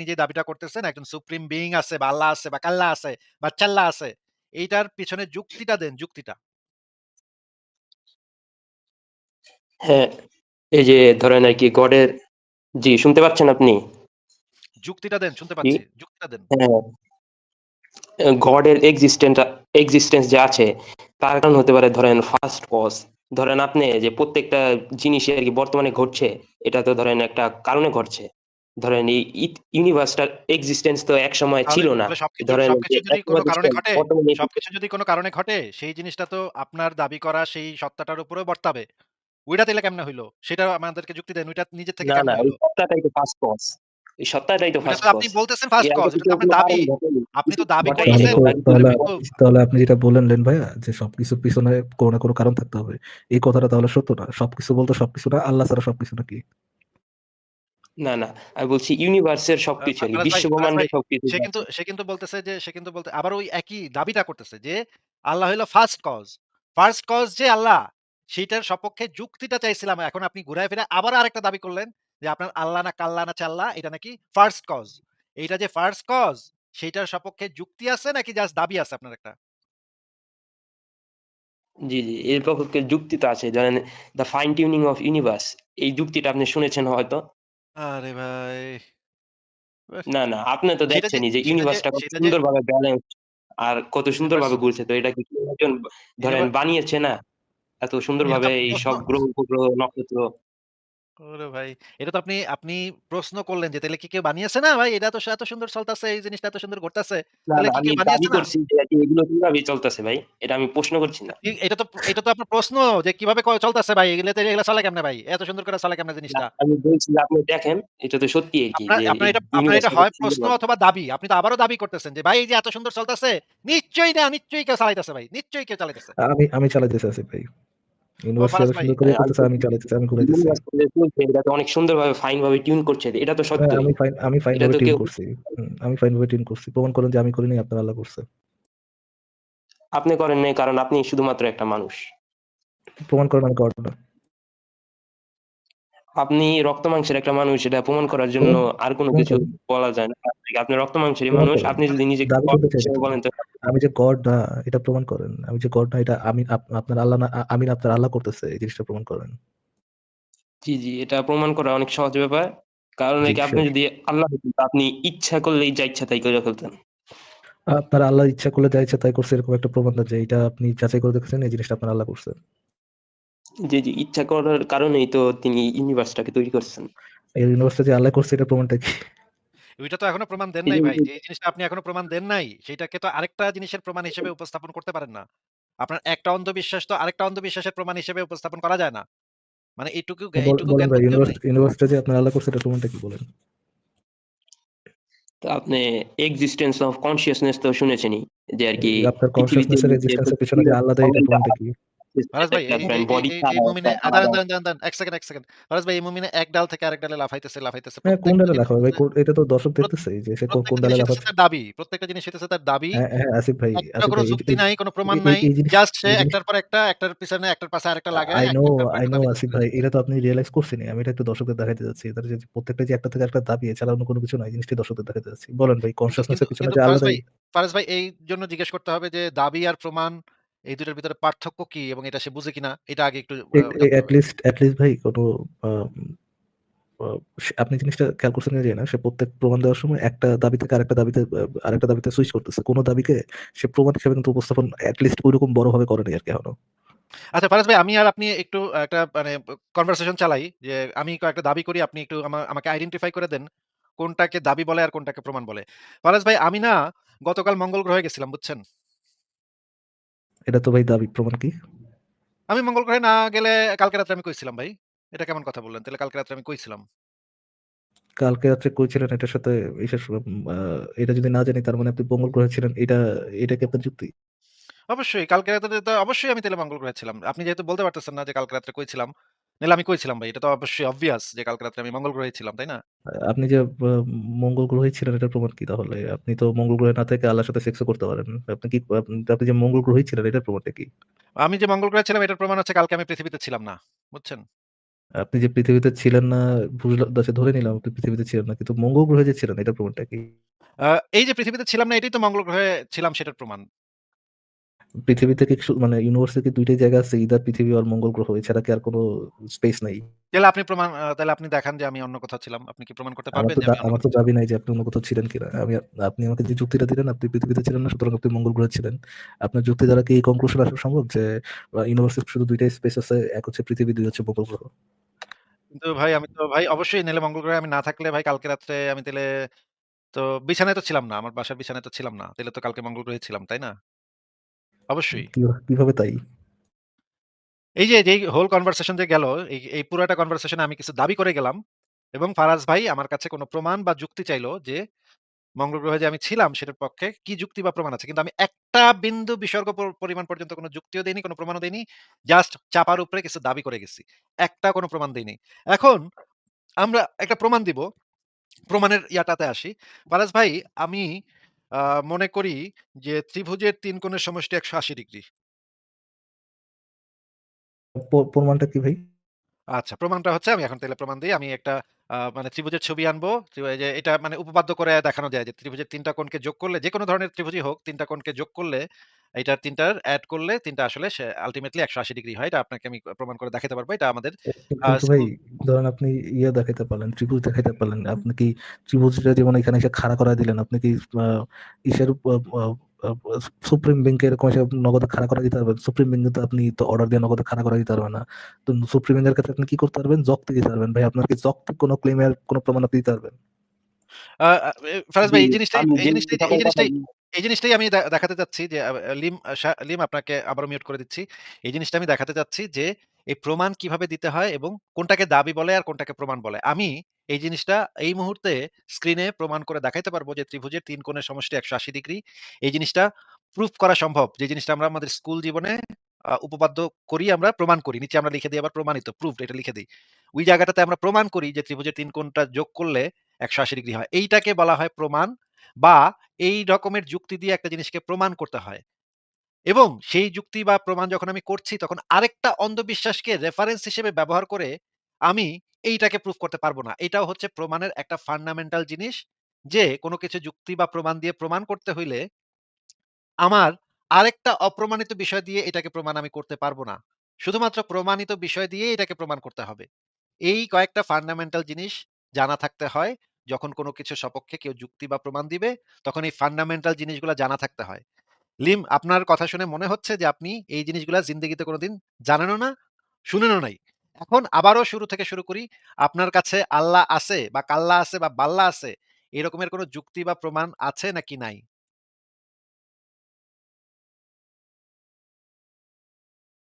আপনি যে দাবিটা করতেছেন একজন সুপ্রিম বিইং আছে বা আল্লাহ আছে বা কাল্লা আছে বা চাল্লা আছে। এইটার পিছনে যুক্তিটা দেন, যুক্তিটা। হ্যাঁ, এই যে ধরেন আরকি গডের জি, শুনতে পাচ্ছেন আপনি? যুক্তিটা দেন, শুনতে পাচ্ছি। যুক্তিটা দেন। হ্যাঁ। গডের এক্সিস্টেন্ট আ এক্সিস্টেন্স যে আছে তার কারণ হতে পারে ধরেন ফার্স্ট কজ। ধরেন আপনি যে প্রত্যেকটা জিনিসই আরকি বর্তমানে ঘটছে, এটা তো ধরেন একটা কারণে ঘটছে। ধরেন এই ইউনিভার্সটার এক্সিস্টেন্স তো একসময় তাহলে ছিল না। ধরেন সবকিছু যে যদি কোন কারণে ঘটে সবকিছু যদি কোন কারণে ঘটে, সেই জিনিসটা তো আপনার দাবি করা সেই সত্তাটার উপরেও বর্তাবে। ওইটা তাইলে কেমনে হইল? সেটা আমাদেরকে যুক্তি দেন। ওইটা নিজের থেকে না, না, ওই সত্তাটাই তো ফার্স্ট কজ। এই সত্তাটাই তো ফার্স্ট তো আপনি বলতেছেন ফার্স্ট কজ। এটা আপনার দাবি। আপনি তো দাবি তাহলে করতেছেন। তাহলে আপনি যেটা বললেন ভাইয়া যে সবকিছুর পিছনে কোনো না কোনো কারণ থাকতে হবে। এই কথাটা তাহলে সত্য না। সবকিছু বলতে সবকিছু না, আল্লাহ ছাড়া সবকিছু নাকি? না, না। আমি বলছি ইউনিভার্সের সবকিছু ফা আরকি। ফারাজ ভাই, বিশ্ব ফারাজ ব্রহ্মাণ্ডের ভাই সবকিছু সে কিন্তু সে কিন্তু বলতেছে যে সে কিন্তু বলতে আবার ওই একই দাবিটা করতেছে যে আল্লাহ ফার্স্ট কজ। ফার্স্ট কজ যে আল্লাহ, সেইটার সপক্ষে যুক্তিটা চাইছিলাম। এখন আপনি ঘুরায় ফিরায় আবার আরেকটা দাবি করলেন যে আপনার আল্লাহ না কাল্লা না চাল্লা এটা নাকি ফার্স্ট কজ। এইটা যে ফার্স্ট কজ সেইটার সপক্ষে যুক্তি আছে নাকি জাস্ট দাবি আছে আপনার একটা? জি, জি। এর পক্ষে যুক্তি তো আছে। ধরেন the fine tuning of universe এই যুক্তিটা আপনি শুনেছেন হয়তো। আরে ভাই! বাহ! না, না। আপনি তো সেটা যে দেখছেনই যে সেটা যে ইউনিভার্সটা কত সেটা যে সুন্দরভাবে ব্যালেন্সড আর কত ইউনিভার্স সুন্দরভাবে ঘুরছে। তো এটা কি কেউ একজন ধরেন বানিয়েছে না? এত সুন্দর সুন্দরভাবে এই সব গ্রহ, উপগ্রহ, নক্ষত্র। ওরে ভাই! এটা তো আপনি আপনি প্রশ্ন করলেন যে তাইলে কি কেউ বানিয়েছে না ভাই? এটা তো এত সুন্দর চলতেছে, এই জিনিসটা এত সুন্দর ঘটতেছে। তাহলে কি কেউ দাবি বানিয়েছে না? করছি যে এগুলো কীভাবে চলতেছে ভাই। এটা আমি প্রশ্ন করছি না। এটা তো এটা তো আপনার প্রশ্ন যে কীভাবে চলতেছে ভাই? এগুলাতে এগুলা চলে কেমনে ভাই? এত সুন্দর করে চলে কেমনে জিনিসটা? আমি বলছি আপনি দেখেন, এটা তো সত্যি আপনার যে এটা আপনার এটা হয় প্রশ্ন অথবা দাবি। আপনি তো আবারও দাবি করতেছেন যে ভাই এই যে এত সুন্দর চলতেছে, নিশ্চয়ই না, নিশ্চয়ই কেউ চালাইতেছে ভাই। নিশ্চয়ই কেউ চালাইতেছে। আমি আমি চালাইতেছি ভাই। অনেক সুন্দরভাবে ফাইন ভাবে টিউন করছে। এটা তো হ্যাঁ, আমি ফাইন আমি ফাইন ভাবে টিউন করছি। আমি ফাইন ভাবে টিউন করছি। প্রমাণ করেন যে আমি করিনি, আপনার আল্লাহ করছে। আপনি করেন নাই কারণ আপনি শুধুমাত্র একটা মানুষ। প্রমাণ করেন আমি গড না। আপনি রক্ত মাংসের একটা মানুষ এটা প্রমাণ করার জন্য আর কোন কিছু বলা যায় না। আপনি রক্ত মাংসেরই মানুষ। আপনি যদি নিজেকে নাকি? বলেন তো আমি যে গড না এটা প্রমাণ করেন। আমি যে গড না এটা আমি আপনার আল্লাহ না আমি আপনার আল্লাহ করতেছে। এই জিনিসটা প্রমাণ করেন। জি, জি। এটা প্রমাণ করা অনেক সহজ ব্যাপার। কারণ কি আপনি যদি আল্লাহ আপনি ইচ্ছা করলেই যা ইচ্ছা তাই করে ফেলতেন। আপনার আল্লাহ ইচ্ছা করলে যা ইচ্ছা তাই করছে এরকম একটা প্রমাণ যে এটা আপনি যাচাই করে দেখেছেন এই জিনিসটা আপনার আল্লাহ করছে। জি, জি। ইচ্ছা করার কারণেই তো তিনি ইউনিভার্সটাকে তৈরি করছেন। এই ইউনিভার্সটা যে আল্লাহ করছে এটার প্রমাণটা কি? ওইটা তো এখনও প্রমাণ দেন নাই ভাই। যে জিনিসটা আপনি এখনও প্রমাণ দেন নাই, সেটাকে তো আরেকটা জিনিসের প্রমাণ হিসেবে উপস্থাপন করতে পারেন না। আপনার একটা অন্ধবিশ্বাস তো আরেকটা অন্ধবিশ্বাসের প্রমাণ হিসেবে উপস্থাপন করা যায় না। মানে এইটুকু এইটুকু। ইউনিভার্সটা যে আপনার আল্লাহ করছে এটার প্রমাণটা কি বলেন? তো আপনি এক্সিস্টেন্স অফ কনসিয়াসনেস তো শুনেছেনই। যে আরকি এই আপনার পৃথিবীতে কনসিয়াসনেস এর যে এক্সিস্টেন্স এর পেছনে যে আল্লাহ দেয় এটার প্রমাণটা কি? ফারাজ ভাই এই এই এই বডি এই এই ছাড়া একটা মুমিনে দাঁড়ান, দাঁড়ান, দাঁড়ান, দাঁড়ান। ১ সেকেন্ড, 1 সেকেন্ড। ফারাজ ভাই এই মুমিনে এক ডাল থেকে আরেক ডালে লাফাইতেছে, লাফাইতেছে। হ্যাঁ, কোন ডালে লাফাবে ভাই? এটা তো দর্শক প্রত যে সে কোন ডালে লাফাচ্ছে। তার দাবি। প্রত্যেকটা জিনিস তার দাবি। হ্যাঁ, হ্যাঁ, আসিফ ভাই, একটা আসিফ কোন ভাই এই যুক্তি নাই, কোন প্রমাণ নাই। জাস্ট সে একটার পর একটা, একটার পিছনে একটার পাশে আরেকটা লাগায় একটা আসিফ ভাই। এটা তো আপনি রিয়ালাইজ করছেনই। আমি এটা একটু দর্শকদের দেখাইতে যাচ্ছি। যে প্রত্যেকটা যে একটা থেকে আরেকটা দাবি এছাড়া অন্য কোনো কিছু নয়। এই জিনিসটাই দর্শকদের দেখাইতে যাচ্ছি। বলেন ভাই কিন্তু কনসিয়াসনেস কিন্তু এর পেছনে যে ফারাজ ভাই এই জন্য জিজ্ঞেস করতে হবে যে দাবি আর প্রমাণ এই ২ টার ভিতরে পার্থক্য কি এবং এটা সে বুঝে কিনা? এটা আগে একটু এট জানতে এট হবে। লিস্ট এট লিস্ট ভাই কোন আপনি জিনিসটা খেয়াল করছেন জানি না। সে প্রত্যেক প্রমাণ দেওয়ার সময় একটা দাবি থেকে আরেকটা দাবিতে আ আরেকটা দাবিতে সুইচ করতেছে। কোন দাবিকে সে প্রমাণ হিসেবে কিন্তু উপস্থাপন এট লিস্ট ঐরকম বড়ভাবে করেনি আরকি এখনও। আচ্ছা ফারাজ ভাই আমি আর আপনি একটু একটা মানে কনভারসেশন চালাই যে আমি কয়েকটা দাবি করি আপনি একটু আমাকে আইডেন্টিফাই করে দেন। কোনটাকে দাবি বলে আর কোনটাকে প্রমাণ বলে। ফারাজ ভাই আমি না গতকাল মঙ্গল গ্রহে গেছিলাম বুঝছেন? এটা তো ভাই দাবি। প্রমাণ কি? আমি মঙ্গল গ্রহে না গেলে কালকে রাত্রে আমি কইছিলাম ভাই? এটা কেমন কথা বললেন? তাহলে কালকে রাত্রে আমি কইছিলাম কালকে রাত্রে কইছিলেন এটার সাথে বিশেষ এটা যদি না জানি তার মানে আপনি মঙ্গল গ্রহে ছিলেন। এটা এটা কি আপনার যুক্তি? অবশ্যই কালকে রাতে তো অবশ্যই আমি তাহলে মঙ্গল গ্রহে ছিলাম। আপনি যেহেতু বলতে পারতেছেন না যে কালকে রাত্রে কই ছিলাম। নাহলে আমি কই ছিলাম ভাই? এটা তো অবশ্যই obvious যে কালকে রাত্রে আমি মঙ্গল গ্রহেই ছিলাম, তাই না? আপনি যে মঙ্গল গ্রহেই ছিলেন এটার প্রমাণ কি তাহলে? আপনি তো মঙ্গল গ্রহে না থেকে আল্লাহর সাথে সেক্সও করতে পারেন। আপনি কি আপনি যে মঙ্গল গ্রহেই ছিলেন এটার প্রমাণটা কি? আমি যে মঙ্গল গ্রহে ছিলাম এটার প্রমাণ হচ্ছে কালকে আমি পৃথিবীতে ছিলাম না। বুঝছেন? আপনি যে পৃথিবীতে ছিলেন না বুঝলাম আচ্ছা ধরে নিলাম আপনি পৃথিবীতে ছিলেন না। কিন্তু মঙ্গল গ্রহে যে ছিলেন এটার প্রমাণটা কি? আ এই যে পৃথিবীতে ছিলাম না এটাই তো মঙ্গল গ্রহে ছিলাম সেটার প্রমাণ। পৃথিবীতে কি সু মানে ইউনিভার্সে কি ২ টাই জায়গা আছে ইদার পৃথিবী আর মঙ্গল গ্রহ এছাড়া কি আর কোন স্পেস নাই? তাহলে আপনি প্রমাণ তাহলে আপনি দেখান যে আমি অন্য কোথাও ছিলাম। আপনি কি প্রমাণ করতে পারবেন যে আমি আমার তো দাবি নাই যে আপনি অন্য কোথাও ছিলেন কিনা। আমি আপনি আমাকে যে যুক্তিটা দিলেন আপনি পৃথিবীতে ছিলেন না সুতরাং আপনি মঙ্গল গ্রহে ছিলেন। আপনার যুক্তি দ্বারা কি এই কনক্লুশন আসা সম্ভব যে ইউনিভার্সে শুধু ২ টাই স্পেস আছে। এক হচ্ছে পৃথিবী, দুই হচ্ছে মঙ্গল গ্রহ? কিন্তু ভাই আমি তো ভাই অবশ্যই নাইলে মঙ্গল গ্রহে আমি না থাকলে ভাই কালকে রাত্রে আমি তাহলে তো বিছানায় তো ছিলাম না। আমার বাসার বিছানায় তো ছিলাম না। তাহলে তো কালকে মঙ্গল গ্রহে ছিলাম, তাই না? অবশ্যই। কীভাবে তাই? এই যে যেই হোল কনভারসেশন যে গেল, এই এই পুরাটা কনভারসেশন আমি কিছু দাবি করে গেলাম এবং ফারাজ ভাই আমার কাছে কোন প্রমাণ বা যুক্তি চাইলো যে মঙ্গল গ্রহে যে আমি ছিলাম সেটার পক্ষে কি যুক্তি বা প্রমাণ আছে। কিন্তু আমি একটা বিন্দু বিসর্গ পরিমাণ পর্যন্ত কোন যুক্তিও দেইনি, কোন প্রমাণও দেইনি। জাস্ট চাপার উপরে কিছু দাবি করে গেছি। একটা কোন প্রমাণ দেইনি। এখন আমরা একটা প্রমাণ দিব। প্রমাণের ইয়াটাতে আসি। ফারাজ ভাই আমি আ মনে করি যে ত্রিভুজের তিন কোণের সমষ্টি ১৮০ ডিগ্রি। প প্রমাণটা কি ভাই? আচ্ছা প্রমাণটা হচ্ছে আমি এখন তাইলে প্রমাণ দিই আমি একটা মানে ত্রিভুজের ছবি আনব। ত্রি যে এটা মানে উপপাদ্য করে দেখানো যায় যে ত্রিভুজের ৩ টা কোণকে যোগ করলে যেকোনো ধরনের ত্রিভুজই হোক ৩ টা কোণকে যোগ করলে এইটার ৩ টার এড করলে ৩ টা আসলে আল্টিমেটলি ১৮০ ডিগ্রি হয়। এটা আপনাকে আমি প্রমাণ করে দেখাইতে পারব। এটা আমাদের কিন্তু ভাই স্কুল ধরেন আপনি ইয়ে দেখাইতে পারলেন, ত্রিভুজ দেখাইতে পারলেন। আপনি কি ত্রিভুজটা যেমন এখানে এসে খাড়া করায় দিলেন, আপনি কি আ ইসের সুপ্রিম বেঞ্চে এরকম এসে নগদে খাড়া করায় দিতে পারবেন? সুপ্রিম বেঞ্চে তো আপনি তো অর্ডার দিয়ে নগদে খাড়া করায় দিতে পারবেন না। তো সুপ্রিম বেঞ্চের ক্ষেত্রে আপনি কি করতে পারবেন? যুক্তি দিতে পারবেন। ভাই আপনার কি যৌক্তিক কোন ক্লেইমের কোন প্রমাণ আপনি দিতে পারবেন? ফারাজ ভাই এই জিনিসটাই এই জিনিসটাই এই জিনিসটাই এই জিনিসটাই আমি দেখাতে চাচ্ছি যে লিম লিম আপনাকে আবারও মিউট করে দিচ্ছি। এই জিনিসটা আমি দেখাতে চাচ্ছি যে এই প্রমাণ কীভাবে দিতে হয় এবং কোনটাকে দাবি বলে আর কোনটাকে প্রমাণ বলে। আমি এই জিনিসটা এই মুহূর্তে স্ক্রিনে প্রমাণ করে দেখাইতে পারব যে ত্রিভুজের ৩ কোণের সমষ্টি ১৮০ ডিগ্রি। এই জিনিসটা প্রুফ করা সম্ভব। যে জিনিসটা আমরা আমাদের স্কুল জীবনে উপপাদ্য করি আমরা প্রমাণ করি। নিচে আমরা লিখে দিই আবার প্রমাণিত প্রুফড এটা লিখে দিই ওই জায়গাটাতে আমরা প্রমাণ করি যে ত্রিভুজের ৩ কোণটা যোগ করলে ১৮০ ডিগ্রি হয়। এইটাকে বলা হয় প্রমাণ বা এই রকমের যুক্তি দিয়ে একটা জিনিসকে প্রমাণ করতে হয়। এবং সেই যুক্তি বা প্রমাণ যখন আমি করছি, তখন আরেকটা অন্ধবিশ্বাসকে রেফারেন্স হিসেবে ব্যবহার করে আমি এইটাকে প্রুফ করতে পারব না। এটাও হচ্ছে প্রমাণের একটা ফান্ডামেন্টাল জিনিস যে কোন কিছু যুক্তি বা প্রমাণ দিয়ে প্রমাণ করতে হইলে আমার আরেকটা অপ্রমাণিত বিষয় দিয়ে এটাকে প্রমাণ আমি করতে পারব না। শুধুমাত্র প্রমাণিত বিষয় দিয়েই এটাকে প্রমাণ করতে হবে। এই কয়েকটা ফান্ডামেন্টাল জিনিস জানা থাকতে হয়। যখন কোন কিছুর সপক্ষে কেউ যুক্তি বা প্রমাণ দিবে, তখন এই ফান্ডামেন্টাল জিনিসগুলা জানা থাকতে হয়। লিম আপনার কথা শুনে মনে হচ্ছে যে আপনি এই জিনিসগুলা জিন্দেগিতে কোনদিন জানেনও না, শুনেনও নাই। এখন আবারও শুরু থেকে শুরু করি। আপনার কাছে আল্লাহ আছে বা কাল্লা আছে বা বাল্লা আছে, এরকমের কোনো যুক্তি বা প্রমাণ আছে নাকি নাই?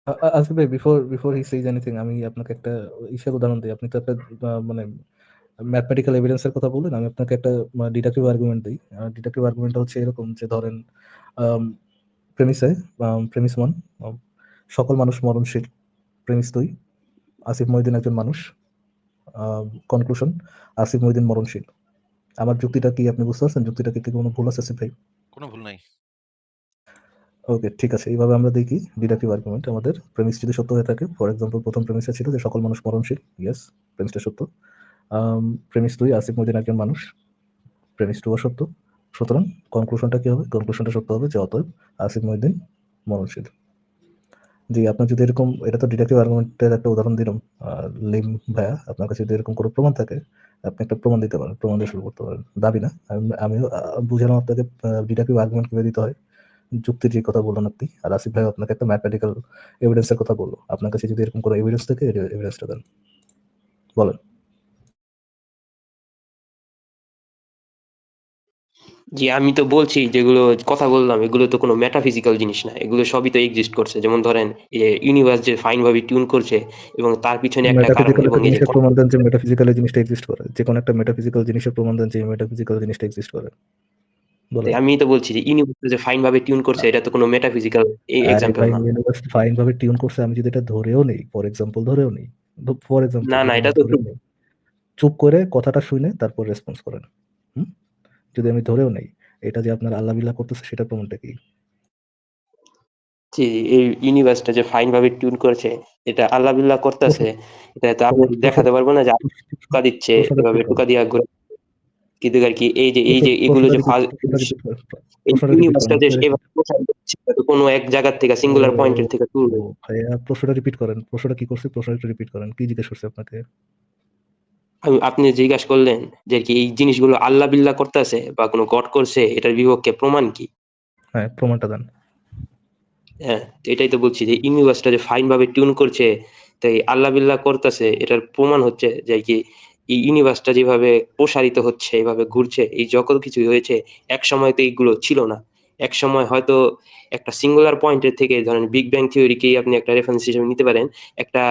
আ আ আসিফ ভাই before before he says anything আমি আপনাকে একটা ইসের উদাহরণ দেই। আপনি তো একটা মানে ম্যাথমেটিক্যাল এভিডেন্স এর কথা বললেন। আমি আপনাকে একটা ডিডাকটিভ আর্গুমেন্ট দেই। ডিডাকটিভ আর্গুমেন্টটা হচ্ছে এরকম যে ধরেন প্রেমিসে প্রেমিস 1 সকল মানুষ মরণশীল। প্রেমিস 2 আসিফ মহিউদ্দিন একজন মানুষ। কনক্লুশন আসিফ মহিউদ্দিন মরণশীল। আমার যুক্তিটা কি আপনি বুঝতে পারছেন? যুক্তিটা কি কোনো ভুল আছে ভাই? কোন ভুল নাই। ওকে ঠিক আছে। এইভাবে আমরা দেখি ডিডাকটিভ আর্গুমেন্ট আমাদের প্রেমিস যদি সত্য হয়ে থাকে, ফর এক্সাম্পল প্রথম প্রেমিসে ছিল যে সকল মানুষ মরণশীল। ইয়েস, প্রেমিসটা সত্য। প্রেমিস ২ আসিফ মহিউদ্দিন একজন মানুষ। প্রেমিস 2 ও সত্য। সুতরাং কনক্লুশনটা কি হবে? কনক্লুশনটা সত্য হবে যে অতএব আসিফ মহিউদ্দিন মরণশীল। জি, আপনার যদি এরকম এটা তো ডিডাকটিভ আর্গুমেন্টের একটা উদাহরণ দিলাম। লিম ভাইয়া আপনার কাছে যদি এরকম কোনো প্রমাণ থাকে, আপনি একটা প্রমাণ দিতে পারেন। প্রমাণ দিয়ে শুরু করতে পারেন। দাবি না। আম বুঝালাম আপনাকে ডিডাকটিভ আর্গুমেন্ট কীভাবে দিতে হয়। যুক্তির যে কথা বললেন আপনি। আর আসিফ ভাই আপনাকে একটা ম্যাথমেটিক্যাল এভিডেন্স এর কথা বলল। আপনার কাছে যদি এরকম কোন এভিডেন্স থাকে এভিডেন্সটা দেন। বলেন। জি, আমি তো বলছি যেগুলো কথা বললাম এগুলো তো কোনো মেটাফিজিক্যাল জিনিস না। এগুলো সবই তো এক্সিস্ট করছে। যেমন ধরেন ইউনিভার্স যে ফাইন ভাবে টিউন করছে এবং তার পিছনে একটা কারণ এবং এই প্রমাণ দেন যে মেটাফিজিক্যাল জিনিসটা এক্সিস্ট করে। যে যেকোনো একটা মেটাফিজিক্যাল জিনিসের প্রমাণ দেন যে মেটাফিজিক্যাল জিনিসটা এক্সিস্ট করে। আমিই তো বলছি যে ইউনিভার্স যে ফাইন ভাবে টিউন করছে এটা তো কোন মেটাফিজিক্যাল এক্সাম্পল না। ইউনিভার্স ফাইন ভাবে টিউন করছে আমি যদি এটা ধরেও নেই, ফর এক্সাম্পল ধরেও নেই। ফর এক্সাম্পল না, না এটা তো চুপ করে কথাটা শুনে তারপর রেসপন্স করেন। যদি আমি ধরেও নেই, এটা যে আপনার আল্লাহ বিল্লাহ করতেছে সেটা প্রমাণটা কি? জি, এই ইউনিভার্সটা যে ফাইন ভাবে টিউন করেছে, এটা আল্লাহ বিল্লাহ করতেছে, এটা তো আমি দেখাতে পারব না যে টোকা দিচ্ছে, এভাবে টোকা। দিয়া কিন্তু আর কি এই যে এই যে এগুলো যে কোনো এক থেকে সিঙ্গুলার পয়েন্টের থেকে ভাইয়া প্রশ্নটা রিপিট করেন। প্রশ্নটা কি করছে? প্রশ্নটা রিপিট করেন। কি জিজ্ঞেস করছে আপনাকে? আপনি জিজ্ঞাসা করলেন যে কি এই জিনিসগুলো আল্লাহ বিল্লাহ করতেছে বা কোনো গড করছে? এটার বিপক্ষে প্রমাণ কি? হ্যাঁ প্রমাণটা দেন। হ্যাঁ এটাই তো বলছি যে ইউনিভার্সটা যে ফাইন ভাবে টিউন করছে তাই আল্লাহ বিল্লাহ করতেছে এটার প্রমাণ হচ্ছে যে কি এই ইউনিভার্সটা যেভাবে প্রসারিত হচ্ছে এভাবে ঘুরছে এই যত কিছু হয়েছে এক সময় তো এইগুলো ছিল না। এক সময় হয়তো একটা সিঙ্গুলার পয়েন্টের থেকে ধরেন বিগ ব্যাং থিওরিকেই আপনি একটা রেফারেন্স হিসেবে নিতে পারেন একটা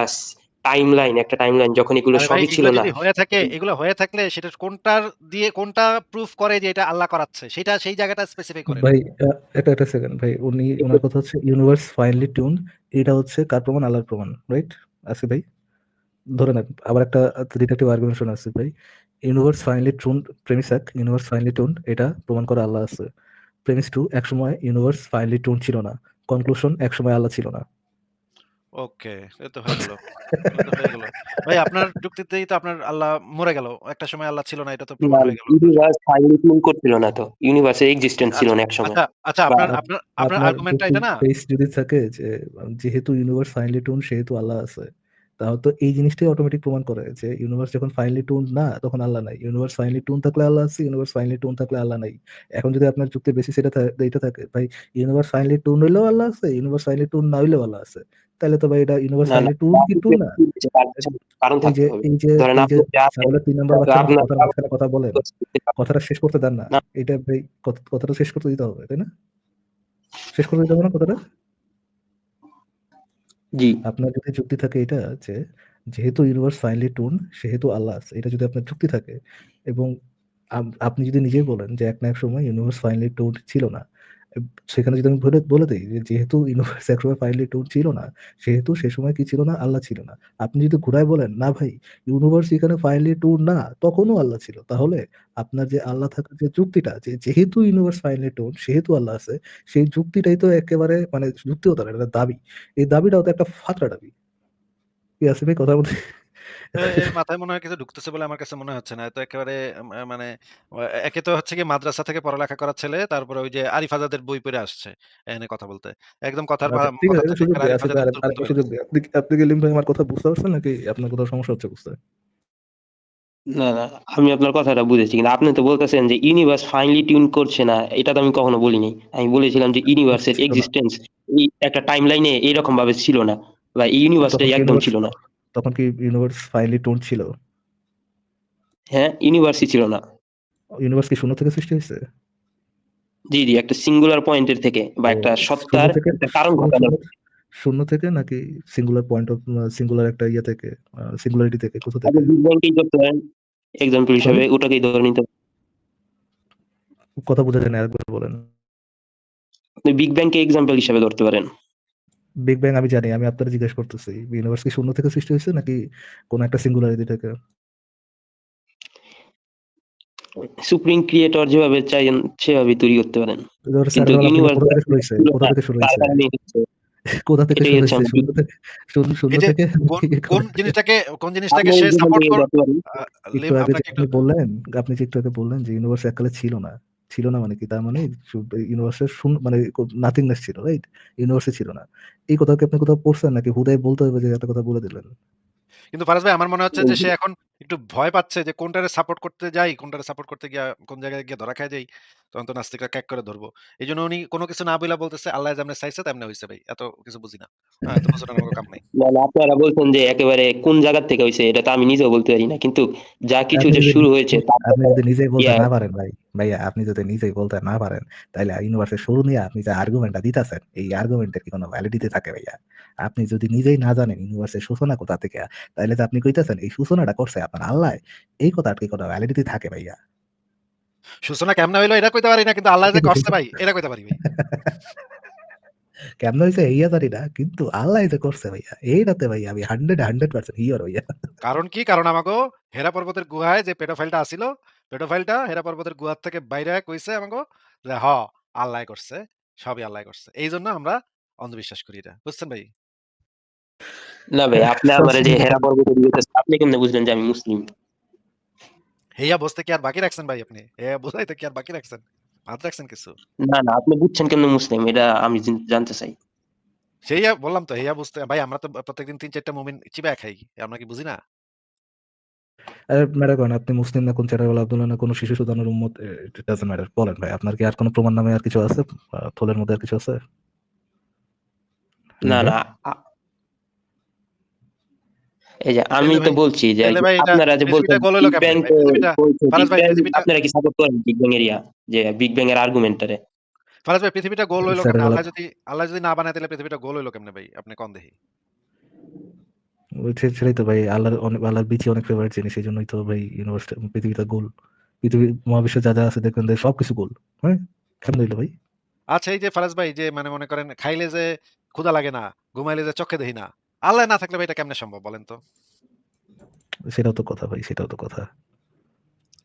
টাইম লাইন একটা টাইম লাইন যখন এগুলো সবই ছিল না। হয়ে থাকে এগুলো হয়ে থাকলে সেটা কোনটার দিয়ে কোনটা প্রুফ করে যে এটা আল্লাহ করাচ্ছে সেটা সেই জায়গাটা স্পেসিফাই করেন ভাই একটা একটা সেকেন্ড ভাই উনি ওনার কথা হচ্ছে ইউনিভার্স ফাইনালি টিউন এটা হচ্ছে কার প্রমাণ? আল্লাহর প্রমাণ রাইট আছে ভাই? ধরে নেন আবার একটা ডিটেকটিভ আর্গুমেন্ট শোনা আছে ভাই। ইউনিভার্স ফাইনালি টুন প্রেমিস এক ইউনিভার্স ফাইনালি টুন এটা প্রমাণ করে আল্লাহ আছে। প্রেমিস টু এক সময় ইউনিভার্স ফাইনালি টুন ছিল না। কনক্লুশন এক সময় আল্লাহ ছিল না। ওকে এ তো হয়ে গেল। তো হয়ে গেল। ভাই আপনার যুক্তিতেই তো আপনার আল্লাহ মরে গেল। একটা সময় আল্লাহ ছিল না এটা তো প্রমাণ হয়ে গেল। ইউনিভার্স ফাইনালি টিউন করছিল না তো। ইউনিভার্সের এক্সিস্টেন্স ছিল না এক সময় আচ্ছা আচ্ছা আপনার আপনার আপনার আপনার আর্গুমেন্টটা এটা না? বেস যদি থাকে যে যেহেতু ইউনিভার্স ফাইনালি টুন সেহেতু আল্লাহ আছে। তাহলে তো এই জিনিসটাই অটোমেটিক প্রমাণ করে যে ইউনিভার্স যখন ফাইনালি টুন না তখন আল্লাহ নাই। ইউনিভার্স ফাইনালি টুন থাকলে আল্লাহ আছে ইউনিভার্স ফাইনালি টুন থাকলে আল্লাহ নাই। এখন যদি আপনার যুক্তির বেশি সেটা এইটা থাকে ভাই ইউনিভার্স ফাইনালি টুন হইলেও আল্লাহ আছে ইউনিভার্স ফাইনালি টুন না হইলেও আল্লাহ আছে। তাহলে তো ভাই এটা ইউনিভার্স ফাইনালি টুন কি টুন না? কারণ থাকতে হবে। এই যে ছাগলের তিন নাম্বার বাচ্চা কথা বলেন। কথাটা শেষ করতে দেন না। না। এটা ভাই কথাটা শেষ করতে দিতে হবে তাই না? শেষ করতে দিতে হবে না কথাটা? জি। আপনার যদি যুক্তি থাকে এটা যে, যেহেতু ইউনিভার্স ফাইনালি টুন সেহেতু আল্লাহ আছে, এটা যদি আপনার যুক্তি থাকে এবং আপ- আপনি যদি নিজেই বলেন যে এক না এক সময় ইউনিভার্স ফাইনালি টুন ছিল না সেখানে যদি আমি বলে বলে দিই যেহেতু ইউনিভার্স এক সময় ফাইনালি টুন ছিল না, সেহেতু সে সময় কি ছিল না? আল্লাহ ছিল না। আপনি যদি ঘুরায় বলেন, না ভাই ইউনিভার্স এখানে ফাইনালি টুন না, তখনও আল্লাহ ছিল। তাহলে আপনার যে আল্লাহ থাকার যে যুক্তিটা, যে যেহেতু ইউনিভার্স ফাইনালি টুন সেহেতু আল্লাহ আছে, সেই যুক্তিটাই তো একেবারে মানে যুক্তিও তার, এটা দাবি। এই দাবিটাও তো একটা ফাতরা দাবি। কি আছে ভাই, কথার মধ্যে এ- এর মাথায় মনে হয় কিছু ঢুকতেছে বলে আমার কাছে মনে হচ্ছে না। তো একেবারে মানে একে তো হচ্ছে কি মাদ্রাসা থেকে পড়ালেখা করা ছেলে তারপরে ওই যে আরিফ আজাদের বই পড়ে আসছে এনে কথা বলতে। একদম কথার আচ্ছা, ঠিক সুযোগ আরিফ আজাদের সুযোগ। দেয় আপনি আপনি কি লিম ভাই আমার কথা বুঝতে পারছেন নাকি আপনার কোথাও সমস্যা হচ্ছে বুঝতে? না না আমি আপনার কথাটা বুঝেছি কিন্তু আপনি তো বলতেছেন যে ইউনিভার্স ফাইনালি টিউন করছে না এটা তো আমি কখনো বলিনি। আমি বলেছিলাম যে ইউনিভার্সের ছিল না। এক্সিস্টেন্স এই একটা টাইম লাইনে এইরকম ভাবে ছিল না বা এই ইউনিভার্সটাই তখন একদম ছিল না। তখন কি ইউনিভার্স ফাইনালি টোন ছিল? হ্যাঁ ইউনিভার্সই ছিল না। ইউনিভার্স কি শূন্য থেকে সৃষ্টি হয়েছে? জি জি একটা সিঙ্গুলার পয়েন্টের থেকে বা একটা সত্তার একটা কারণ ঘটানো। শূন্য- থেকে নাকি সিঙ্গুলার পয়েন্ট অফ সিঙ্গুলার একটা ইয়ে থেকে সিঙ্গুলারিটি থেকে কোথা থেকে? বিগ ব্যাংকেই ধরতে পারেন এক্সাম্পল হিসাবে ওটাকেই ধরে নিতে কথা বোঝা যায় না একবার বলেন। আপনি বিগ ব্যাংকে এক্সাম্পল হিসাবে ধরতে পারেন। বিগ ব্যাং আমি জানি আমি আপনার জিজ্ঞেস করতেছি। ইউনিভার্স কি শূন্য থেকে সৃষ্টি হয়েছে নাকি কোন একটা সিঙ্গুলারিটি থেকে? সুপ্রিম ক্রিয়েটর যেভাবে চাইছেন সেভাবে তৈরি করতে পারেন। কিন্তু universe- কোথা থেকে শুরু হয়েছে? কোথা থেকে শুরু হয়েছে? কারণে কোথা থেকে শুরু হয়েছে? শূন্য থেকে শূন্য- শূন্য থেকে কোন? জিনিসটাকে কোন জিনিসটাকে সে সাপোর্ট কর আপনি বললেন আপনি যে একটু আগে বললেন যে ইউনিভার্স এককালে ছিল না। ছিল না মানে কি তার মানে ইউনিভার্সের শূন্য মানে নাথিংনেস ছিল রাইট ইউনিভার্সে ছিল না। এই কথা কি আপনি কোথাও পড়ছেন নাকি? হুদায় বলতে হবে যে একটা কথা বলে দিলেন। কিন্তু ফারাজ ভাই আমার মনে হচ্ছে যে সে এখন একটু ভয় পাচ্ছে যে কোনটারে সাপোর্ট করতে যাই কোনটারে সাপোর্ট করতে গিয়া কোন জায়গায় গিয়ে ধরা খায় যাই। তখন তো নাস্তিকরা ক্যাক করে ধরবো। এই জন্য উনি কোনো কিছু না বইলা বলতেছে আল্লাহ যেমন চাইছে তেমনি হয়েছে ভাই। এত কিছু বুঝি না। হ্যাঁ তো আমার কাম নাই। না, না, আপনারা বলছেন যে একেবারে কোন জায়গা থেকে হয়েছে এটা তো আমি নিজেও বলতে পারি না। কিন্তু যা কিছু আপনি যে যদি- শুরু হয়েছে আপনি যদি নিজেই বলতে না পারেন ভাই ভাইয়া আপনি যদি নিজেই বলতে না পারেন তাহলে ইউনিভার্সের শুরু নিয়ে আপনি যে আর্গুমেন্টটা দিতেছেন এই আর্গুমেন্টের কি কোনো ভ্যালিডিটি থাকে ভাইয়া? আপনি যদি নিজেই না জানেন ইউনিভার্সের সূচনা কোথা থেকে তাহলে যে আপনি কইতেছেন এই সূচনাটা করছে আপনার আল্লাহ। এই কথার কি কোনো ভ্যালিডিটি থাকে ভাইয়া? সূচনা কেমনে হইল এটা কইতে পারি না কিন্তু আল্লাহ যে করছে ভাই এটা কইতে পারি ভাই কেমন হয়েছে এইয়া জানি না কিন্তু আল্লাহ যে করছে ভাইয়া এইটাতে ভাইয়া আমি হান্ড্রেড হান্ড্রেড পার্সেন্ট হিয়ার ভাইয়া কারণ কি কারণ আমাকে হেরা পর্বতের গুহায় যে পেডোফাইলটা আসিল পেডোফাইলটা হেরা পর্বতের গুহার থেকে বাইরে কইছে আমাকে যে হ আল্লাহ করছে সবই আল্লাহ করছে এই জন্য আমরা অন্ধবিশ্বাস করি এটা। বুঝছেন ভাই? না ভাই আপনি আমারে যে হেরা পর্বতে দিয়ে আপনি কেমনে বুঝলেন যে আমি মুসলিম? হেইয়া বুঝতে কি আর বাকি রাখছেন ভাই আপনি? হেইয়া বুঝাইতে কি আর বাকি রাখছেন? বাদ রাখছেন কিছু? না, না আপনি বুঝছেন কেমনে মুসলিম এটা আমি জানতে চাই। সেইয়া বললাম তো হেইয়া বুঝতে ভাই আমরা তো প্রত্যেকদিন ৩-৪ টা মুমিন চিবায়া খাই। আমরা কি বুঝি না? আরে ম্যাটার করে না। আপনি মুসলিম না, কোন চ্যাটারওয়ালা আব্দুল্লাহ না, কোন শিশু সুদানের উম্মত ইট ডাজন্ট ম্যাটার। বলেন ভাই আপনার কি আর কোন প্রমাণ নামে আর কিছু আছে? থলের মধ্যে আর কিছু আছে? না, না এই যে আমি তো বলছি যে আপনারা যে বলছেন বিগ ব্যাং আপনারা কি সাপোর্ট করেন বিগ ব্যাং এরিয়া যে বিগ ব্যাং এর আর্গুমেন্টারে? ফারাজ ভাই পৃথিবীটা গোল হইল কেমনে? আল্লাহ যদি আল্লাহ যদি না বানায় তাইলে পৃথিবীটা গোল হইল কেমনে ভাই? আপনি কন দেখি। সেটাই তো ভাই আল্লাহর অনেক আল্লাহর বিচি অনেক ফেভারিট জিনিস। এজন্যই তো ভাই ইউনিভার্সটা পৃথিবীটা গোল। পৃথিবীর মহাবিশ্বে যা, যা আছে দেখবেন সবকিছু গোল। হ্যাঁ? কেমনে হইল ভাই? আচ্ছা এই যে ফারাজ ভাই যে মানে মনে করেন খাইলে যে ক্ষুধা লাগে না, ঘুমাইলে যে চোখে দেখি না। আল্লাহ না থাকলে ভাই এটা কেমনে সম্ভব বলেন তো? সেটাও তো কথা ভাই, সেটাও তো কথা।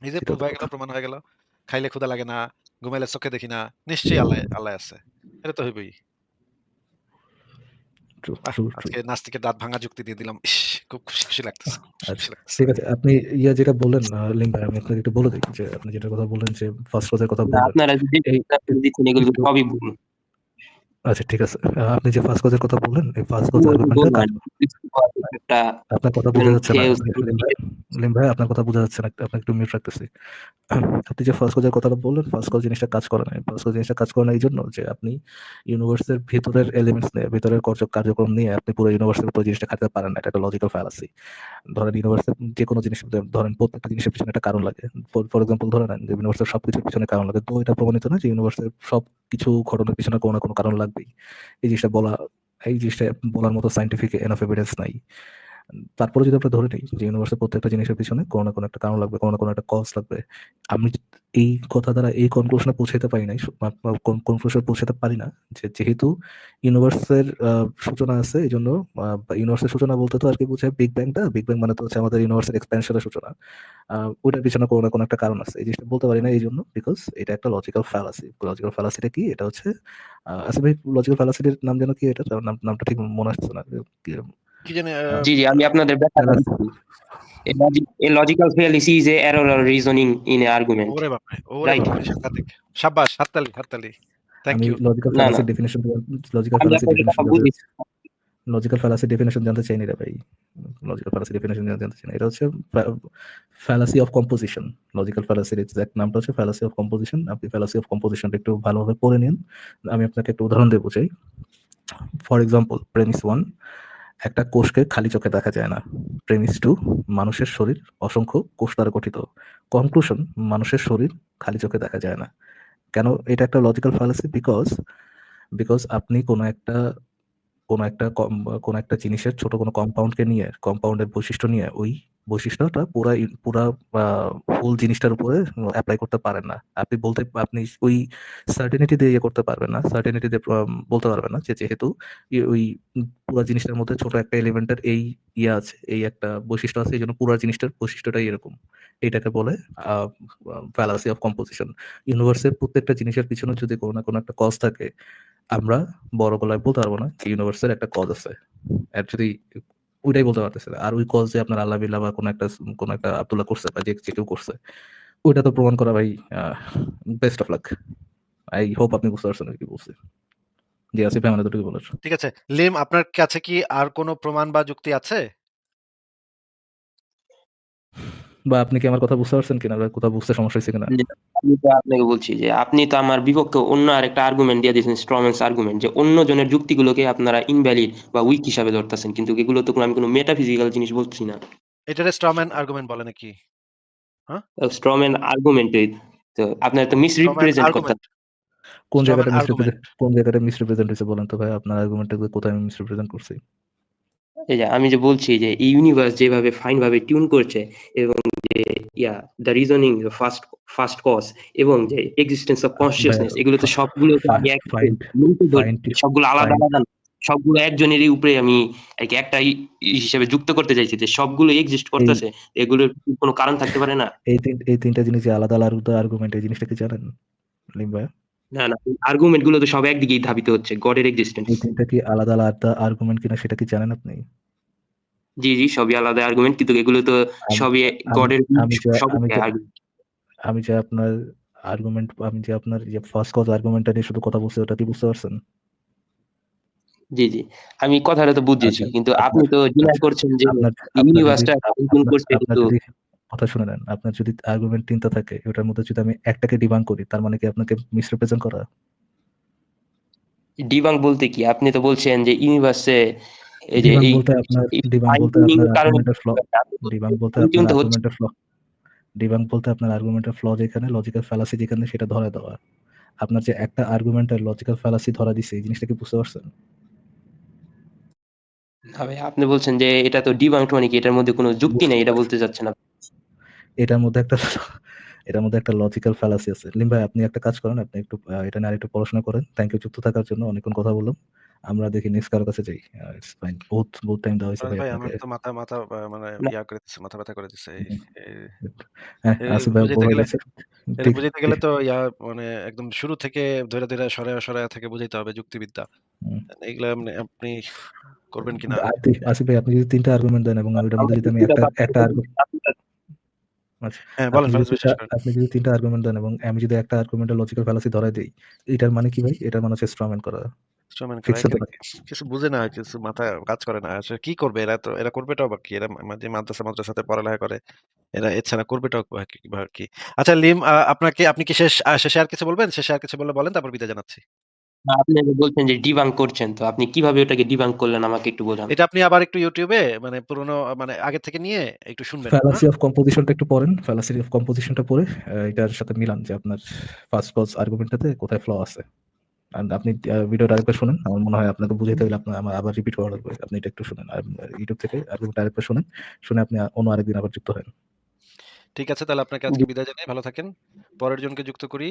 এই যে প্রুভ হয়ে গেল, প্রমাণ হয়ে গেল। খাইলে ক্ষুধা লাগে না, ঘুমাইলে চোখে দেখি না। নিশ্চয়ই আল্লাহ আল্লাহ আছে। এটা তো হইবই। আজকে দাঁত ভাঙা যুক্তি দিয়ে দিলাম। খুব খুশি, লাগতেছে। আচ্ছা ঠিক আছে। আপনি ইয়া যেটা বললেন আ আমি আপনাকে একটু বলে দেই যে আপনি যেটার কথা বললেন যে ফার্স্ট কথা না বললেন। আপনারা যে এই দিচ্ছেন এগুলো একটু সবই ভুল। আচ্ছা ঠিক আছে। আপনি যে ফার্স্ট কজের কথা বললেন, এই ফার্স্ট কজ ভুল আর্গুমেন্টটা একটা আপনার কথা বোঝা যাচ্ছে না। লিম ভাই আপনার কথা বোঝা যাচ্ছে না। আপনাকে একটু মিউট রাখতেছি। আপনি যে ফার্স্ট কজের কথাটা বললেন, ফার্স্ট কজ জিনিসটা কাজ করে না। ফার্স্ট কজ জিনিসটা কাজ করে না এইজন্য যে আপনি ইউনিভার্সের ভেতরের এলিমেন্টস নিয়ে, ভেতরের কার্য কার্যক্রম নিয়ে আপনি পুরো ইউনিভার্সের উপর জিনিসটা খাটাতে পারেন না। এটা একটা লজিক্যাল ফ্যালাসি। ধরেন ইউনিভার্সের যেকোনো জিনিস ধরেন প্রত্যেকটা জিনিসের পিছনে একটা কারণ লাগে। ফর এক্সাম্পল ধরে নেন যে ইউনিভার্সের সবকিছুর পিছনে কারণ লাগে। তো এটা প্রমাণিত না যে ইউনিভার্সের সব কিছু ঘটনার পিছনে কোনো না কোনো কারণ লাগবেই। এই জিনিসটা বলা এই জিনিসটা বলার মতো সাইন্টিফিক এনাফ এভিডেন্স নাই। তারপরেও যদি আমরা ধরে নেই যে ইউনিভার্সের প্রত্যেকটা জিনিসের পিছনে কোনো না কোনো একটা কারণ লাগবে, কোনো না কোনো একটা কজ লাগবে। আমি এই কথা দ্বারা এই কনক্লুশন এ পৌঁছাইতে পারি নাই। কোন কনক্লুশন পৌঁছাতে পারি না যে যেহেতু ইউনিভার্সের সূচনা আছে এজন্য আ ইউনিভার্সের সূচনা বলতে তো আরকি বোঝায় বিগ ব্যাংটা। বিগ ব্যাং মানে তো হচ্ছে আমাদের ইউনিভার্সের এক্সপ্যানশন এর সূচনা। ওইটার পিছনে কোনো না কোনো একটা কারণ আছে। এই জিনিসটা বলতে পারি না এই জন্য বিকজ এটা একটা লজিক্যাল ফ্যালাসি। লজিক্যাল ফ্যালাসিটা কি? এটা হচ্ছে আচ্ছা ভাই লজিক্যাল ফ্যালাসিটির নাম যেন কি এটা? নাম নামটা ঠিক মনে আসছে না। কি জানি জি, জি আমি আপনাদের। A logic a logical fallacy is a error or reasoning in a argument. ওরে বাপরে! ওরে! সাংঘাতিক। শাব্বাস! হাততালি, হাততালি। Thank you. Logical. Definition logical definition logical fallacy definition জানতে চাইনি রে ভাই। লজিক্যাল ফ্যালাসি ডেফিনিশন জানতে চাই না। এটা হচ্ছে ফ্যালাসি অফ কম্পোজিশন। লজিক্যাল ফ্যালাসির এক্সাক্ট নামটা হচ্ছে ফ্যালাসি অফ কম্পোজিশন। আপনি ফ্যালাসি অফ কম্পোজিশনটা একটু ভালোভাবে পড়ে নিন। আমি আপনাকে একটা উদাহরণ দিয়ে চাই ফর এক্সাম্পল প্রেমিস 1 একটা কোষকে খালি চোখে দেখা যায় না। প্রেমিস টু মানুষের শরীর অসংখ্য কোষ দ্বারা গঠিত। কনক্লুশন মানুষের শরীর খালি চোখে দেখা যায় না। কেন এটা একটা লজিক্যাল ফ্যালাসি? বিকজ বিকজ আপনি কোনো একটা কোনো একটা কোনো একটা জিনিসের ছোট কোনো কম্পাউন্ডকে নিয়ে কম্পাউন্ডের বৈশিষ্ট্য নিয়ে ওই বৈশিষ্ট্যটা পুরা পুরা হোল জিনিসটার উপরে অ্যাপ্লাই করতে পারেন না। আপনি বলতে আপনি ওই সার্টেনিটি দিয়ে ইয়ে করতে পারবেন না। সার্টেনিটি দিয়ে বলতে পারবেন না যে যেহেতু ওই পুরা জিনিসটার মধ্যে ছোট একটা এলিমেন্টের এই ইয়ে আছে, এই একটা বৈশিষ্ট্য আছে এই জন্য পুরা জিনিসটার বৈশিষ্ট্যটাই এরকম। এটাকে বলে ফ্যালাসি অফ কম্পোজিশন। ইউনিভার্সের প্রত্যেকটা জিনিসের পিছনে যদি কোনো না কোনো একটা কজ থাকে, আমরা বড় গলায় বলতে পারব না যে ইউনিভার্সের একটা কজ আছে। আর যদি ওইটাই বলতে পারতেছে আর ওই কজ যে আপনার আল্লাহ বিল্লাহ বা কোনো একটা কোনো একটা আবদুল্লাহ করছে বা যে কেউ করছে। ওইটা তো প্রমাণ করা ভাই best of luck. I hope আপনি বুঝতে পারছেন আরকি বলছি। জি, আসিফ আমার বলার। ঠিক আছে। লিম আপনার কাছে কি আর কোনো প্রমাণ বা যুক্তি আছে? বা আপনি কি আমার কথা বুঝতে পারছেন কিনা? বা কোথাও বুঝতে সমস্যা হইছে কিনা? আমি তো আপনাকে বলছি যে আপনি তো আমার বিপক্ষে অন্য আরেকটা আর্গুমেন্ট দিয়ে দিয়েছেন স্ট্রম্যানস আর্গুমেন্ট যে অন্য জনের যুক্তিগুলোকে আপনারা ইনভ্যালিড বা উইক হিসাবে ধরতেছেন। কিন্তু এগুলো তো আমি কোনো মেটাফিজিক্যাল জিনিস বলছি না। এটারে স্ট্রম্যান আর্গুমেন্ট বলে নাকি? হ্যাঁ? স্ট্রম্যান আর্গুমেন্টই তো আপনারা তো মিসরিপ্রেজেন্ট। আর্গুমেন্ট। কোন জায়গাটা আর্গুমেন্ট। মিসরিপ্রেজেন্ট কোন জায়গাটা মিসরিপ্রেজেন্ট হইছে বলেন তো ভাই আপনার আর্গুমেন্টটা কোথায় আমি মিসরিপ্রেজেন্ট করছি? এই যে আমি যে বলছি যে এই ইউনিভার্স যেভাবে ফাইন ভাবে টিউন করছে এবং যে yeah the reasoning first first cause এবং যে এক্সিস্টেন্স অফ কনসিয়াসনেস এগুলো তো সবগুলো সবগুলো আলাদা আলাদা সবগুলো একজনেরই উপরে আমি এক একটা হিসেবে যুক্ত করতে চাইছি যে সবগুলো এক্সিস্ট করতেছে। এগুলোর কোনো কারণ থাকতে পারে না? এই তিন এই ৩ জিনিস আলাদা, আলাদা আর্গুমেন্ট এই জিনিসটা কি জানেন? লিম ভাই? না, না আর্গুমেন্টগুলো তো সব একদিকেই ধাবিত হচ্ছে গডের এক্সিস্টেন্স। এই ৩ টা কি আলাদা, আলাদা আর্গুমেন্ট কিনা সেটা কি জানেন আপনি? জি, জি সবই আলাদা আর্গুমেন্ট কিন্তু এগুলো তো আমি সবই গডের আমি যে আপনার আর্গুমেন্ট আমি যে আপনার যে ফার্স্ট কজ আর্গুমেন্টটা নিয়ে শুধু কথা বলছি ওটা কি বুঝতে পারছেন? জি, জি। আমি কথাটা তো বুঝেছি। আচ্ছা, কিন্তু আপনি তো আচ্ছা, করছেন যে ইউনিভার্সটা করছে কিন্তু কথা শুনে নেন। আপনার যদি আর্গুমেন্ট ৩ টা থাকে ওটার মধ্যে যদি আমি একটাকে ডিবাঙ্ক করি তার মানে কি আপনাকে মিসরিপ্রেজেন্ট করা? ডিবাঙ্ক বলতে কি? আপনি তো বলছেন যে ইউনিভার্সে এই যে এই বলতে আপনার ডিবাঙ্ক বলতে আপনার ফ্ল ডিবাঙ্ক বলতে আপনার আর্গুমেন্টের ফ্ল ডিবাঙ্ক বলতে আপনার আর্গুমেন্টের ফ্ল যেখানে লজিক্যাল ফ্যালাসি যেখানে সেটা ধরা দেওয়া। আপনার যে একটা আর্গুমেন্টের লজিক্যাল ফ্যালাসি ধরা দিছে এই জিনিসটা কি বুঝতে পারছেন? ভাই আপনি বলছেন যে এটা তো ডিবাঙ্ক মানে কি এটার মধ্যে কোনো যুক্তি নেই এটা বলতে চাচ্ছেন আপনি। এটার মধ্যে একটা এটার মধ্যে একটা লজিক্যাল ফ্যালাসি আছে। লিম ভাই আপনি একটা কাজ করেন। আপনি একটু এটা নিয়ে আরেকটু পড়াশোনা করেন। থ্যাংক ইউ যুক্ত থাকার জন্য। অনেকক্ষণ কথা বললাম। আমরা দেখি নেক্সট কারও কাছে যাই। It's fine. বহুত, বহুত টাইম দেওয়া হইছে ভাই ভাই আমার তো মাথা মাথা মানে। ইয়া করে দিচ্ছে, মাথা ব্যথা করে দিচ্ছে। হ্যাঁ, আসিফ ভাই বুঝাইতে বলে গেলে গেছে। এটা ঠিক, বুঝাইতে গেলে তো ইয়া মানে একদম শুরু থেকে ধইরা, ধইরা সরায়া, সরায়া থেকে বুঝাইতে হবে যুক্তিবিদ্যা। হুম। এগুলা এমনি আপনি করবেন কিনা? আসিফ ভাই আপনি যদি ৩ টা আর্গুমেন্ট দেন এবং আমার যদি আমি একটা একটা আর্গু আচ্ছা। হ্যাঁ, বলেন আপনি যদি ফরাজ ভাই ৩ টা শেষ করেন। আপনি যদি ৩ টা আর্গুমেন্ট দেন এবং আমি যদি একটা লজিক্যাল ফ্যালাসি ধরায় দেই, এটার মানে কি ভাই? এটার মানে হচ্ছে স্ট্রম্যান করা। কিছু বুঝে না, কিছু মাথায় কাজ করে না। আসলে কি করবে এরা তো এরা করবেটাও বা কি? এরা যে মাদ্রাসা মাদ্রাসাতে পড়ালেখা করে এরা এছাড়া করবেটাও কি? আচ্ছা লিম আপনাকে আপনি কি শেষ শেষে আর কিছু বলবেন? শেষে আর কিছু বললে বলেন তারপর বিদায় জানাচ্ছি। না আপনি যে বলছেন যে ডিবাঙ্ক করছেন। তো আপনি কীভাবে ওটাকে ডিবাঙ্ক করলেন আমাকে একটু বোঝান। এটা আপনি আবার একটু এ মানে পুরনো মানে আগে থেকে নিয়ে একটু শুনবেন। ফ্যালাসি অফ কম্পোজিশনটা একটু পড়েন। ফ্যালাসি অফ কম্পোজিশনটা পড়ে এটার সাথে মিলান যে আপনার ফার্স্ট কজ আর্গুমেন্টটাতে কোথায় ফ্ল আছে। অ্যান্ড আপনি ভিডিওটা আরেকবার শুনেন। আমার মনে হয় আপনাকে বুঝাইতে গেলে আপনার আমার আবার রিপিট করা লাগবে। আপনি এটা একটু শুনেন। আর YouTube থেকে আর্গুমেন্টটা আরেকবার শুনেন। শুনে আপনি অন্য আরেকদিন আবার যুক্ত হন। ঠিক আছে তাহলে আপনাকে আজকে বিদায় জানাই। ভালো থাকেন। পরের জনকে যুক্ত করি।